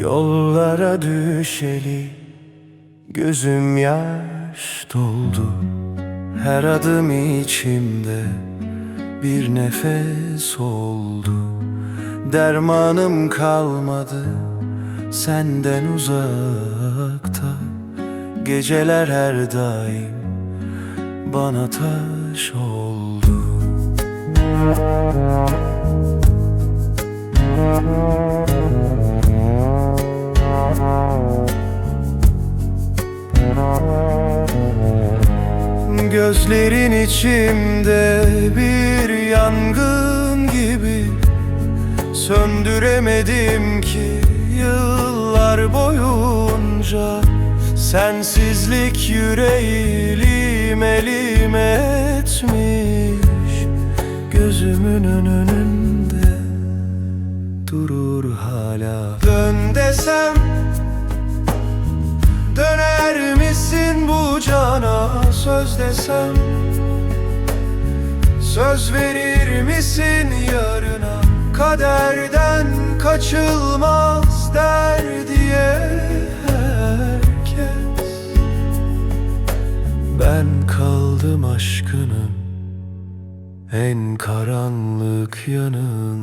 Yollara düşeli Gözüm yaş doldu Her adım içimde Bir nefes oldu. Dermanım kalmadı Senden uzakta. Geceler her daim Bana taş oldu Gözlerin içimde bir yangın gibi Söndüremedim ki yıllar boyunca Sensizlik yüreği elim elim etmiş Gözümün önünde durur hala. Dön desem söz desem Söz verir misin yarına? Kaderden kaçılmaz der diye herkes. Ben kaldım aşkının en karanlık yanı